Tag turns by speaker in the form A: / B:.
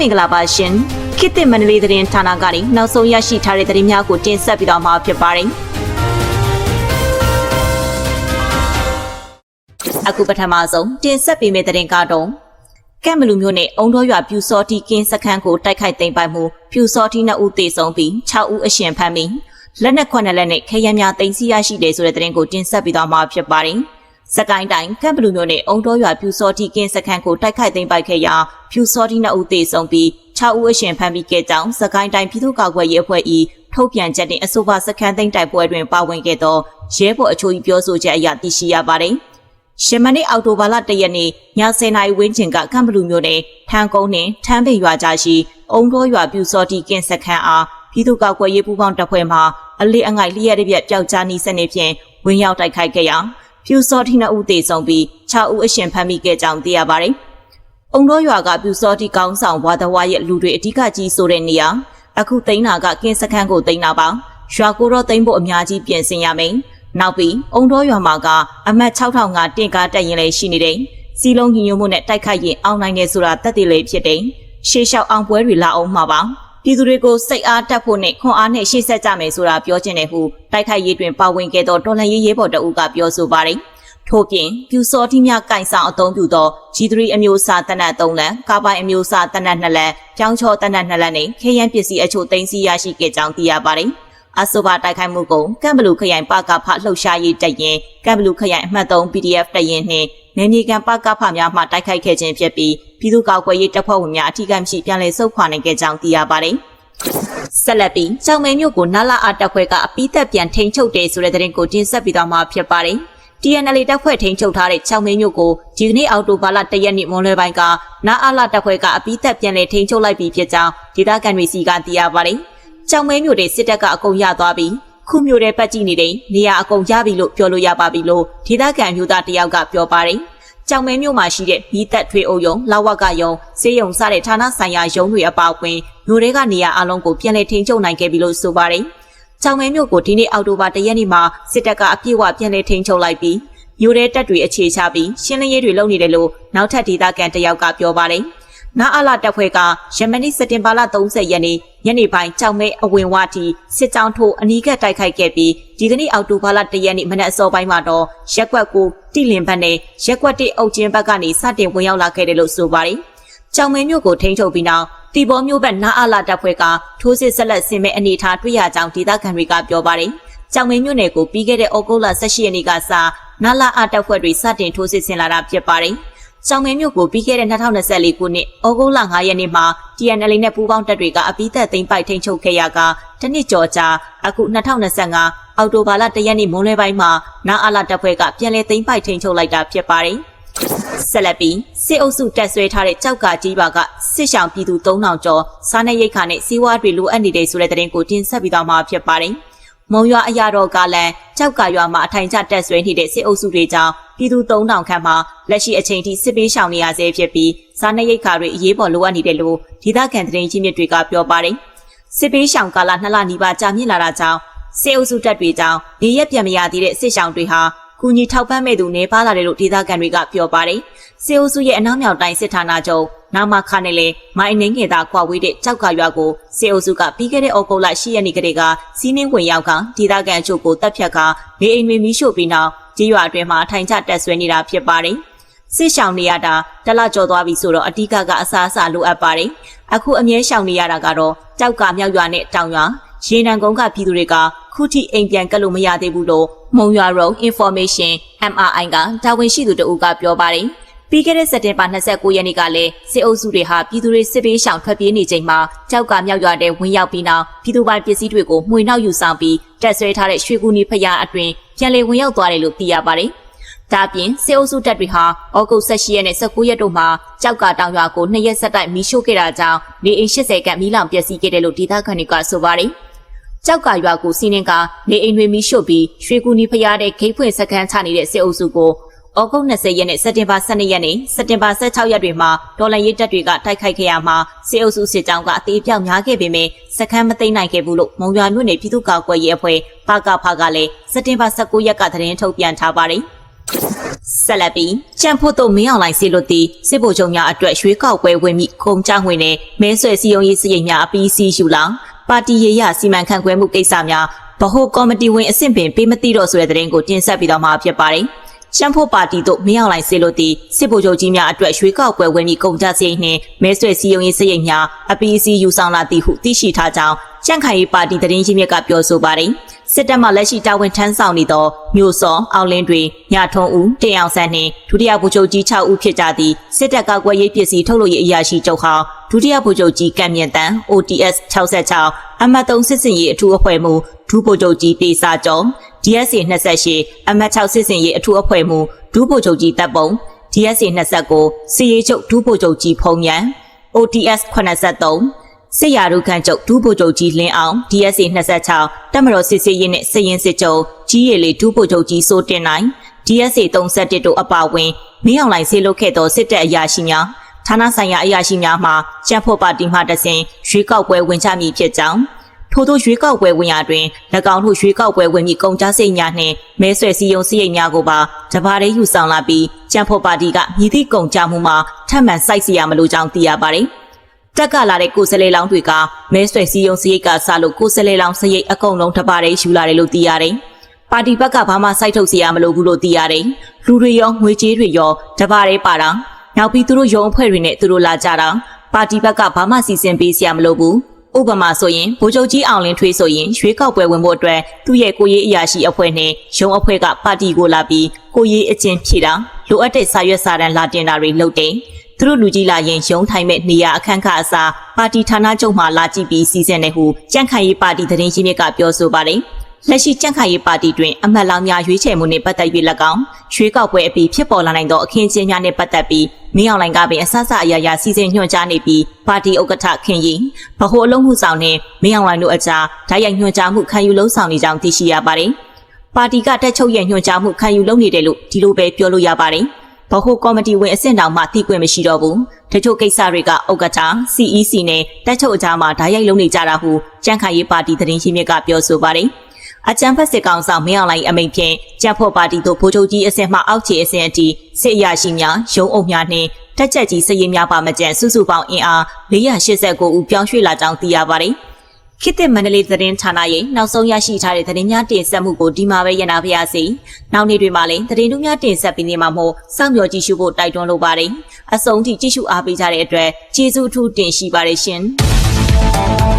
A: မင်္ဂလာပါရှင်ခေတ်သစ်မန္တလေးသတင်းဌာနကနေနောက်ဆုံးရရှိထားတဲ့သတင်းများကိုတင်ဆက်ပြီးတော့မှာဖြစ်ပါတယ်အခုပထမဆုံးတင်ဆက်ပေးမယ့်သတင်းကတော့ကမ်ဘလူမျိုးနဲ့အုံတော်ရွာပြူစောတီကင်းစခန်းကိုတိုက်ခိုက်သိမ်းပိုက်မှုပြူစောတီနှစ်ဦးသေဆုံးပြီး6ဦးအရှင်ဖမ်းပြီးလက်နက်ခွက်နှစ်လက်နဲ့ခရမ်းများတင်စီရရှိတယ်ဆိုတဲ့သတင်းကိုတင်ဆက်ပြီးတော့မှာဖြစ်ပါတယ် စကိုင်းတိုင်းကမ်ဘလူမျိုးနဲ့အုံတော်ရွာပြူစောတီကင်းစခန်းကိုတိုက်ခိုက်သိမ်းပိုက်ခဲ့ရာပြူစောတီနှစ်ဦးသေဆုံးပြီး6ဦးအရှင်ဖမ်းပြီးခဲ့ကြောင်းစကိုင်းတိုင်းပြည်သူ့ကာကွယ်ရေးအဖွဲ့၏ထုတ်ပြန်ချက်နှင့်အဆိုပါစခန်းသိမ်းတိုက်ပွဲတွင်ပါဝင်ခဲ့သောရဲဘော်အချို့၏ပြောဆိုချက်အရသိရှိရပါတယ်။ရှမနေ့အောက်တိုဘာလ၁ရက်နေ့ည10:00နာရီဝန်းကျင်ကကမ်ဘလူမျိုးနယ်ထန်းကုန်းနှင့်ထန်းပေရွာကြားရှိအုံတော်ရွာပြူစောတီကင်းစခန်းအားပြည်သူ့ကာကွယ်ရေးပူးပေါင်းတပ်ဖွဲ့မှအလေးအငိုက်လျှက်တစ်ပြက်ပျောက်ကြားနီးစနစ်ဖြင့်ဝင်ရောက်တိုက်ခိုက်ခဲ့ရာ ပြူစောတီနှစ်ဦးသေဆုံးပြီး6ဦးအရှင်ဖမ်းမိခဲ့ကြောင်းသိရပါတယ်။အုံတော်ရွာကပြူစောတီကောင်းဆောင်ဝါသဝါရဲ့လူတွေအ धिक ကြီးဆိုတဲ့နေရာအခုသိန်းနာကကင်းစခန်းကိုသိန်းနာပါရွာကိုတော့သိန်းဖို့အများကြီးပြင်ဆင်ရမယ်။နောက်ပြီးအုံတော်ရွာမှာကအမတ်6005တင့်ကားတက်ရင်လည်းရှိနေတယ်။စီလုံးညီညွတ်မှုနဲ့တိုက်ခိုက်ရင်အောင်နိုင်တယ်ဆိုတာတက်တည်လေးဖြစ်တယ်။ရှေးလျှောက်အောင်ပွဲတွေလာအောင်မှာပါ။ ပြည်သူတွေကိုစိတ်အားတက်ဖို့နဲ့ခွန်အားနဲ့ရှေ့ဆက်ကြမယ်ဆိုတာပြောချင်တယ်ဟုတိုက်ခိုက်ရေးတွင်ပါဝင်ခဲ့သောတော်လှန်ရေးရဲဘော်တအုပ်ကပြောဆိုပါတယ်။ထို့ပြင်ပြူစောတိမြကင်ဆောင်အုံပြုသော G3 အမျိုးအစားတနတ်3လမ်းကာပိုင်အမျိုးအစားတနတ်2လမ်းပြောင်းချောတနတ်2လမ်းနဲ့ခရမ်းပစ္စည်းအချို့သိမ်းဆည်းရရှိခဲ့ကြောင်းသိရပါတယ်။ အဆိုပါတိုက်ခိုက်မှုကိုကမ်ဘလူခရိုင်ပကဖလှုပ်ရှားရေးတပ်ရင်ကမ်ဘလူခရိုင်အမှတ်3 PDF တပ်ရင်နှင့်နယ်မြေကန်ပကဖများမှတိုက်ခိုက်ခဲ့ခြင်းဖြစ်ပြီးပြည်သူ့ကာကွယ်ရေးတပ်ဖွဲ့ဝင်များအထူးကမရှိပြန်လည်ဆုတ်ခွာနိုင်ခဲ့ကြောင်းသိရပါတယ်။ဆက်လက်ပြီးကြောင်မဲမြို့ကိုနလာအတပ်ဖွဲ့ကအပိသက်ပြန်ထိန်ချုပ်တယ်ဆိုတဲ့သတင်းကိုတင်ဆက်ပြီးတော့မှာဖြစ်ပါတယ်။ TNL တပ်ဖွဲ့ထိန်ချုပ်ထားတဲ့ချောင်မဲမြို့ကိုဒီကနေ့အောက်တိုဘာလ၁ရက်နေ့မွန်လွယ်ပိုင်းကနာအလာတပ်ဖွဲ့ကအပိသက်ပြန်လည်ထိန်ချုပ်လိုက်ပြီးဖြစ်ကြောင်းဒေသခံတွေစီကသိရပါတယ်။ ချောင်မဲမြို့တဲ့စစ်တပ်ကအကုန်ရသွားပြီးခုမြို့တဲ့ပတ်ကြည့်နေတဲ့နေရာအကုန်ရပြီလို့ပြောလို့ရပါပြီလို့ဒေသခံမျိုးသားတယောက်ကပြောပါတယ်။ကြောင်မဲမြို့မှာရှိတဲ့မိသက်ထွေအုပ်ယုံလာဝကယုံစေယုံစတဲ့ဌာနဆိုင်ရာယုံတွေအပါအဝင်မြို့တွေကနေရာအလုံးကိုပြန်လည်ထိန်ချုပ်နိုင်ခဲ့ပြီလို့ဆိုပါတယ်။ကြောင်မဲမြို့ကိုဒီနေ့အောက်တိုဘာ၁ရက်နေ့မှာစစ်တပ်ကအပြည့်အဝပြန်လည်ထိန်ချုပ်လိုက်ပြီးမြို့ထဲတပ်တွေအခြေချပြီးရှင်းလင်းရေးတွေလုပ်နေတယ်လို့နောက်ထပ်ဒေသခံတယောက်ကပြောပါတယ်။ နာအလာတပ်ဖွဲ့ကယမနီစက်တင်ဘာလ30ရက်နေ့ညနေပိုင်းကြောင်မဲအဝင်ဝတီစစ်ကြောင်းထိုးအနီးကပ်တိုက်ခိုက်ခဲ့ပြီးဒီကနေ့အောက်တိုဘာလ1ရက်နေ့မနက်အစောပိုင်းမှာတော့ရက်ကွက်ကိုတိလင်ဘက်နဲ့ရက်ကွက်တိအုပ်ချင်းဘက်ကနေစတင်ဝင်ရောက်လာခဲ့တယ်လို့ဆိုပါတယ်။ကြောင်မဲမြို့ကိုထိန်းချုပ်ပြီးနောက်တီဘောမြို့ဘက်နာအလာတပ်ဖွဲ့ကထိုးစစ်ဆက်လက်ဆင်မဲ့အနေအထားတွေ့ရကြောင်းဒေသခံတွေကပြောပါတယ်။ကြောင်မဲမြို့နယ်ကိုပြီးခဲ့တဲ့ဩဂုတ်လ18ရက်နေ့ကစနာလာအတပ်ဖွဲ့တွေစတင်ထိုးစစ်ဆင်လာတာဖြစ်ပါတယ်။ ကျောင်းမဲမြို့ကိုပြီးခဲ့တဲ့2024ခုနှစ်ဩဂုတ်လ9ရက်နေ့မှာ TNL နဲ့ပူးပေါင်းတပ်တွေကအပိသက်သိမ်းပိုက်ထိန်းချုပ်ခဲ့ရကတနစ်ကျော်ကြာအခု2025အောက်တိုဘာလ1ရက်နေ့မွန်းလွဲပိုင်းမှာနာအလာတပ်ဖွဲ့ကပြန်လည်သိမ်းပိုက်ထိန်းချုပ်လိုက်တာဖြစ်ပါတယ်။ဆက်လက်ပြီးစစ်အုပ်စုတက်ဆွဲထားတဲ့ကြောက်ကကြီးပါကစစ်ဆောင်ပြည်သူ3000ကျော်စားနပ်ရိက္ခာနဲ့စီးပွားတွေလိုအပ်နေတဲ့ဆိုတဲ့သတင်းကိုတင်ဆက်ပြီးတော့မှာဖြစ်ပါတယ်။ မုံရွာအရာတော်ကလန်ကြောက်ကရွာမှာအထိုင်ချတက်ဆွဲနေတဲ့စစ်အုပ်စုတွေကြောင့်ပြည်သူ3000ခန့်မှာလက်ရှိအချိန်ထိစစ်ပေးရှောင်နေရဆဲဖြစ်ပြီးစားနပ်ရိက္ခာတွေအရေးပေါ်လိုအပ်နေတယ်လို့ဒေသခံသတင်းကြီးမြစ်တွေကပြောပါတယ်စစ်ပေးရှောင်ကာလနှစ်လနီးပါးကြာမြင့်လာတာကြောင့်စစ်အုပ်စုတပ်တွေကြောင့်နေရက်ပြန်မရသေးတဲ့စစ်ရှောင်တွေဟာကူညီထောက်ပံ့မဲ့သူနေပါလာတယ်လို့ဒေသခံတွေကပြောပါတယ်စေအိုစုရဲ့အနောက်မြောက်တိုင်းစစ်ဌာနချုပ် နာမခနဲ့လေမိုင်းနှင်းငယ်သာကွာဝေးတဲ့ကြောက်ကရွာကိုစေအိုစုကပြီးခဲ့တဲ့ဩဂုတ်လ10ရက်နေ့ကတည်းကစီးနှင်းဝင်ရောက်ကဒေသခံအချို့ကိုတပ်ဖြတ်ကနေအိမ်တွေမီးရှို့ပြီးနောက်ကြီးရွာအတွင်းမှာထိုင်ချတက်ဆွဲနေတာဖြစ်ပါတယ်စစ်ရှောင်နေရတာတလကြော်သွားပြီဆိုတော့အတိကကအစားအစာလိုအပ်ပါတယ်အခုအမြဲရှောင်နေရတာကတော့ကြောက်ကမြောက်ရွာနဲ့တောင်ရွာရေနံကုန်းကပြည်သူတွေကခုထိအိမ်ပြန်ကပ်လို့မရသေးဘူးလို့မုံရွာ Road Information MRI ကတာဝန်ရှိသူတဦးကပြောပါတယ်။ ပြီးခဲ့တဲ့စက်တင်ဘာ29ရက်နေ့ကလည်းစစ်အုပ်စုတွေဟာပြည်သူတွေစစ်ပေးရှောင်ထွက်ပြေးနေချိန်မှာကြောက်ကမြောက်ရွာတဲ့ဝင်ရောက်ပြီးနောက်ပြည်သူပိုင်ပစ္စည်းတွေကိုမှွေနှောက်ယူဆောင်ပြီးတက်ဆွဲထားတဲ့ရွှေကူနီဖျားအတွင်ပြန်လည်ဝင်ရောက်သွားတယ်လို့သိရပါတယ်။ဒါပြင်စစ်အုပ်စုတပ်တွေဟာဩဂုတ်18ရက်နဲ့19ရက်တို့မှာကြောက်ကတောင်ရွာကိုနှစ်ရက်ဆက်တိုက်မီးရှို့ခဲ့တာကြောင့်နေအိမ်80ခန့်မီးလောင်ပျက်စီးခဲ့တယ်လို့ဒေသခံတွေကဆိုပါတယ်။ကြောက်ကရွာကိုစီးနှင်းကနေအိမ်တွေမီးရှို့ပြီးရွှေကူနီဖျားတဲ့ဂိတ်ဖွင့်စခန်းချနေတဲ့စစ်အုပ်စုကို ဩဂုတ်20ရက်နဲ့စက်တင်ဘာ12ရက်နေ့စက်တင်ဘာ16ရက်တွေမှာဒေါ်လာရေးတပ်တွေကတိုက်ခိုက်ခဲ့ရမှာစစ်အုပ်စုစစ်ကြောင်းကအသေးပြောက်များခဲ့ပေမဲ့စခန်းမသိမ်းနိုင်ခဲ့ဘူးလို့မုံရွာမြို့နယ်ပြည်သူ့ကာကွယ်ရေးအဖွဲ့ပါကဖကလည်းစက်တင်ဘာ19ရက်ကသတင်းထုတ်ပြန်ထားပါတယ်ဆက်လက်ပြီးကြံဖို့တို့မင်းအောင်လိုင်စီလို့တီစစ်ဗိုလ်ချုပ်များအတွက်ရွေးကောက်ပွဲဝင်ပြီးခုံကြငွေနဲ့မဲဆွယ်စည်းရုံးရေးစရိတ်များအပြီးစီးယူလာပါတီရေရစီမံခန့်ခွဲမှုကိစ္စများဗဟိုကော်မတီဝင်အဆင့်ပင်ပေးမသိတော့ဆိုတဲ့သတင်းကိုတင်ဆက်ပြီးတော့မှာဖြစ်ပါတယ်။ ချမ်ဖို့ပါတီတို့မင်းအောင်လိုင်စေလို့တီစစ်ဗိုလ်ချုပ်ကြီးများအတွက်ရွေးကောက်ပွဲဝင်ပြီးကုန်ကြစရိတ်နှင့်မဲဆွယ်စည်းရုံးရေးစရိတ်များအပီးအစီးယူဆောင်လာသည်ဟုသိရှိထားကြောင်းကြန့်ခိုင်ရေးပါတီသတင်းရင်းမြစ်ကပြောဆိုပါတယ်။စစ်တပ်မှလက်ရှိတာဝန်ထမ်းဆောင်နေသောမြို့စောအောင်လင်းတွင်ညထုံးဦးတင်အောင်ဆန်းနှင့်ဒုတိယဗိုလ်ချုပ်ကြီး6ဦးဖြစ်ကြသည့်စစ်တပ်ကကွယ်ရေးပစ္စည်းထုတ်လုပ်ရေးအရာရှိချုပ်ဟောင်းဒုတိယဗိုလ်ချုပ်ကြီးကံမြင့်တန်း OTS 66အမှတ်3စစ်စင်ရေးအထူးအဖွဲ့မှဒုဗိုလ်ချုပ်ကြီးတေစာကျော် DSA 28အမှတ်6စစ်စင်ရေးအထူးအဖွဲ့မှဒုဗိုလ်ချုပ်ကြီးတပ်ပုံ DSA 29စီရေးချုပ်ဒုဗိုလ်ချုပ်ကြီးဖုံမြန် OTS 83စစ်ရာရုခန့်ချုပ်ဒုဗိုလ်ချုပ်ကြီးလင်းအောင် DSA 26တပ်မတော်စစ်စေးရေးနဲ့စည်ရင်စစ်ချုပ်ကြီးရည်လေးဒုဗိုလ်ချုပ်ကြီးစိုးတင်နိုင် DSA 31တို့အပါအဝင်မင်းအောင်လိုင်ဆေးလုပ်ခဲ့သောစစ်တပ်အရာရှိများဌာနဆိုင်ရာအရာရှိများမှကြက်ဖို့ပါတီမှတစဉ်ရွေးကောက်ပွဲဝင်ကြမည်ဖြစ်ကြောင်း ထို့သောရွေးကောက်ပွဲဝင်ရာတွင်၎င်းတို့ရွေးကောက်ပွဲဝင်မည့်ကုန်ကြစိတ်များနှင့်မဲဆွယ်စည်းရုံးစည်းရိမ်များကိုပါတပါးတည်းယူဆောင်လာပြီးကြက်ဖို့ပါတီကမြည်သည့်ကုန်ကြမှုမှာထပ်မံစိုက်စီရမလို့ကြောင်းသိရပါသည်တက်ကလာတဲ့ကိုယ်စလဲလောင်းတွေကမဲဆွယ်စည်းရုံးစည်းရိတ်ကစလို့ကိုယ်စလဲလောင်းစရိတ်အကုန်လုံးတပါးတည်းယူလာတယ်လို့သိရတယ်။ပါတီဘက်ကဘာမှစိုက်ထုတ်စီရမလို့ဘူးလို့သိရတယ်။လူတွေရောငွေကြေးတွေရောတပါးတည်းပါတာ။နောက်ပြီးသူတို့ရုံအဖွဲ့တွေနဲ့သူတို့လာကြတာပါတီဘက်ကဘာမှစီစဉ်ပေးစရာမလိုဘူး ဥပမာဆိုရင်ဗိုလ်ချုပ်ကြီးအောင်လင်းထွေးဆိုရင်ရွေးကောက်ပွဲဝင်ဖို့အတွက်သူ့ရဲ့ကိုရေးအရာရှိအဖွဲ့နဲ့ရုံအဖွဲ့ကပါတီကိုလာပြီးကိုရေးအချင်းဖြည့်တာလိုအပ်တဲ့စာရွက်စာတမ်းလာတင်တာတွေလုပ်တယ်သူတို့လူကြီးလာရင်ရုံထိုင်မဲ့နေရာအခန်းခါအစားပါတီဌာနချုပ်မှလာကြည့်ပြီးစီစဉ်နေဟုကြန့်ခိုင်ရေးပါတီသတင်းရင်းမြစ်ကပြောဆိုပါတယ် လက်ရှိကြန့်ခိုင်ရေးပါတီတွင်အမတ်လောင်များရွေးချယ်မှုနှင့်ပတ်သက်၍၎င်းရွေးကောက်ပွဲအပြီးဖြစ်ပေါ်လာနိုင်သောအခင်းကျင်းများနှင့်ပတ်သက်ပြီးမင်းအောင်လှိုင်ကပင်အဆအဆအရာရာစီစဉ်ညွှန်ကြားနေပြီးပါတီဥက္ကဋ္ဌခင်ရင်ဗဟိုအလုံးမှုဆောင်နှင့်မင်းအောင်လှိုင်တို့အကြားဓာတ်ရိုက်ညွှန်ကြားမှုခံယူလုံးဆောင်နေကြောင်းသိရှိရပါတယ်။ပါတီကတက်ချုပ်ရဲ့ညွှန်ကြားမှုခံယူလုံးနေတယ်လို့ဒီလိုပဲပြောလို့ရပါတယ်။ဗဟိုကော်မတီဝင်အဆင့်တောင်မှသိခွင့်မရှိတော့ဘူး။တချို့ကိစ္စတွေကဥက္ကဋ္ဌ CEC နဲ့တက်ချုပ်အကြားမှာဓာတ်ရိုက်လုံးနေကြတာဟုကြန့်ခိုင်ရေးပါတီသတင်းရင်းမြစ်ကပြောဆိုပါတယ်။ အကြံဖက်စစ်ကောင်ဆောင်မင်းအောင်လှိုင်အမိန့်ဖြင့်ကြက်ဖို့ပါတီတို့ဗိုလ်ချုပ်ကြီးအဆင့်မှအောက်ခြေအဆင့်အထိစစ်အရာရှိများရုံးအုပ်များနှင့်တက်ချက်ကြီးစည်ရင်များပါမကျန်စုစုပေါင်းအင်အား489ဦးပြောင်းရွှေ့လာကြောင်းသိရပါတယ်။ခေတ်သစ်မန္တလေးသတင်းဌာနရဲ့နောက်ဆုံးရရှိထားတဲ့သတင်းများတင်ဆက်မှုကိုဒီမှာပဲရနာပါရစေ။နောက်နေ့တွေမှာလည်းသတင်းတို့များတင်ဆက်ပေးနေမှာမို့စောင့်မျှော်ကြည့်ရှုဖို့တိုက်တွန်းလိုပါတယ်။အဆုံးထိကြည့်ရှုအားပေးကြတဲ့အတွက်ကျေးဇူးအထူးတင်ရှိပါတယ်ရှင်။